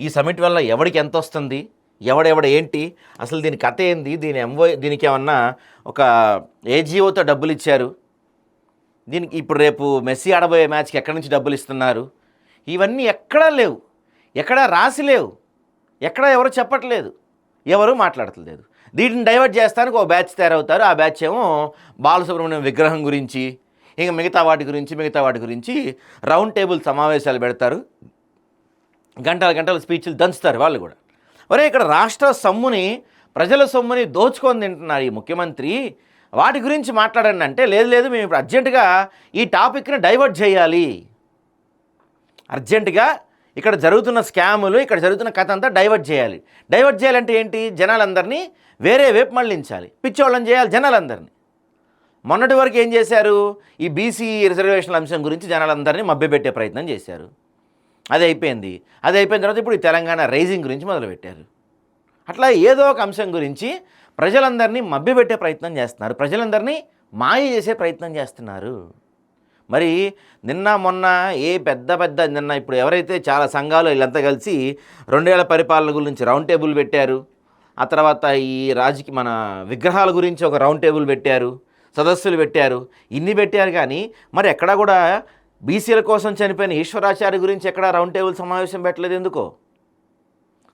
ఈ సమిట్ వల్ల ఎవడికి ఎంత వస్తుంది? ఎవడెవడ ఏంటి? అసలు దీని కథ ఏంది? దీని ఎంఓ దీనికి ఏమన్నా ఒక ఏజీఓతో డబ్బులు ఇచ్చారు? దీనికి ఇప్పుడు రేపు మెస్సీ ఆడబోయే మ్యాచ్కి ఎక్కడి నుంచి డబ్బులు ఇస్తున్నారు? ఇవన్నీ ఎక్కడా లేవు. ఎక్కడా రాసి లేవు. ఎక్కడా ఎవరు చెప్పట్లేదు. ఎవరు మాట్లాడట్లేదు. దీటిని డైవర్ట్ చేస్తానికి ఒక బ్యాచ్ తయారవుతారు. ఆ బ్యాచ్ ఏమో బాలసుబ్రహ్మణ్యం విగ్రహం గురించి ఇంకా మిగతా వాటి గురించి మిగతా వాటి గురించి రౌండ్ టేబుల్ సమావేశాలు పెడతారు. గంటల గంటల స్పీచ్లు దంచుతారు వాళ్ళు కూడా. ఒరే ఇక్కడ రాష్ట్ర సొమ్ముని ప్రజల సొమ్ముని దోచుకొని తింటున్నారు ఈ ముఖ్యమంత్రి. వాటి గురించి మాట్లాడండి అంటే లేదు లేదు మేము ఇప్పుడు అర్జెంటుగా ఈ టాపిక్ని డైవర్ట్ చేయాలి. అర్జెంటుగా ఇక్కడ జరుగుతున్న స్కాములు ఇక్కడ జరుగుతున్న కథ అంతా డైవర్ట్ చేయాలి. డైవర్ట్ చేయాలంటే ఏంటి? జనాలందరినీ వేరే వైపు మళ్ళించాలి పిచ్చోళ్ళని చేయాలి జనాలందరినీ. మొన్నటి వరకు ఏం చేశారు? ఈ బీసీ రిజర్వేషన్ల అంశం గురించి జనాలందరినీ మభ్యపెట్టే ప్రయత్నం చేశారు. అది అయిపోయింది. అది అయిపోయిన తర్వాత ఇప్పుడు ఈ తెలంగాణ రైజింగ్ గురించి మొదలుపెట్టారు. అట్లా ఏదో ఒక అంశం గురించి ప్రజలందరినీ మభ్యపెట్టే ప్రయత్నం చేస్తున్నారు. ప్రజలందరినీ మాయ చేసే ప్రయత్నం చేస్తున్నారు. మరి నిన్న మొన్న ఏ పెద్ద పెద్ద నిన్న ఇప్పుడు ఎవరైతే చాలా సంఘాలు వీళ్ళంతా కలిసి రెండేళ్ళ పరిపాలన గురించి రౌండ్ టేబుల్ పెట్టారు. ఆ తర్వాత ఈ రాజకీయ మన విగ్రహాల గురించి ఒక రౌండ్ టేబుల్ పెట్టారు. సదస్సులు పెట్టారు. ఇన్ని పెట్టారు కానీ మరి ఎక్కడా కూడా బీసీల కోసం చనిపోయిన ఈశ్వరాచార్య గురించి ఎక్కడా రౌండ్ టేబుల్ సమావేశం పెట్టలేదు ఎందుకో?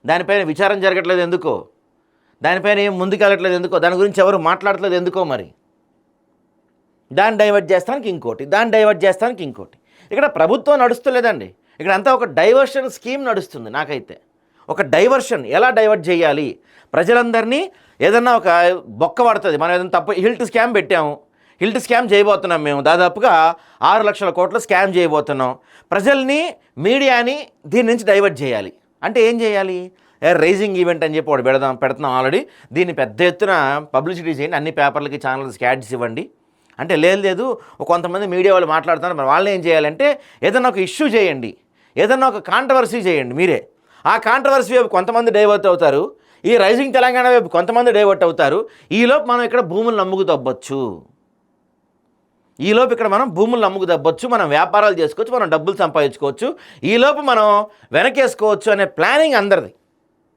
దానిపైన విచారం జరగట్లేదు ఎందుకో? దానిపైన ఏం ముందుకెళ్ళట్లేదు ఎందుకో? దాని గురించి ఎవరు మాట్లాడట్లేదు ఎందుకో మరి? దాన్ని డైవర్ట్ చేస్తానికి ఇంకోటి దాన్ని డైవర్ట్ చేస్తానికి ఇంకోటి. ఇక్కడ ప్రభుత్వం నడుస్తలేదండి. ఇక్కడ అంతా ఒక డైవర్షన్ స్కీమ్ నడుస్తుంది నాకైతే. ఒక డైవర్షన్ ఎలా డైవర్ట్ చేయాలి? ప్రజలందరినీ ఏదన్నా ఒక బొక్క పడుతుంది. మనం ఏదైనా తప్పు హిల్ట్ స్కామ్ పెట్టాము. హిల్ట్ స్కామ్ చేయబోతున్నాం మేము. దాదాపుగా ఆరు లక్షల కోట్ల స్కామ్ చేయబోతున్నాం. ప్రజల్ని మీడియాని దీని నుంచి డైవర్ట్ చేయాలి. అంటే ఏం చేయాలి? రైజింగ్ ఈవెంట్ అని చెప్పి ఒకటి పెడదాం పెడుతున్నాం ఆల్రెడీ. దీన్ని పెద్ద ఎత్తున పబ్లిసిటీ చేయండి. అన్ని పేపర్లకి ఛానల్స్కి యాడ్స్ ఇవ్వండి. అంటే లేదు లేదు కొంతమంది మీడియా వాళ్ళు మాట్లాడుతున్నారు. మరి వాళ్ళని ఏం చేయాలంటే ఏదైనా ఒక ఇష్యూ చేయండి. ఏదైనా ఒక కాంట్రవర్సీ చేయండి మీరే. ఆ కాంట్రవర్సీ వైపు కొంతమంది డైవర్ట్ అవుతారు. ఈ రైజింగ్ తెలంగాణ వైపు కొంతమంది డైవర్ట్ అవుతారు. ఈలోపు మనం ఇక్కడ భూములు నమ్ముకు తవ్వచ్చు ఈలోపు ఇక్కడ మనం భూములను అమ్ముకు దబ్బొచ్చు మనం వ్యాపారాలు చేసుకోవచ్చు మనం డబ్బులు సంపాదించుకోవచ్చు. ఈలోపు మనం వెనకేసుకోవచ్చు అనే ప్లానింగ్ అందరిది.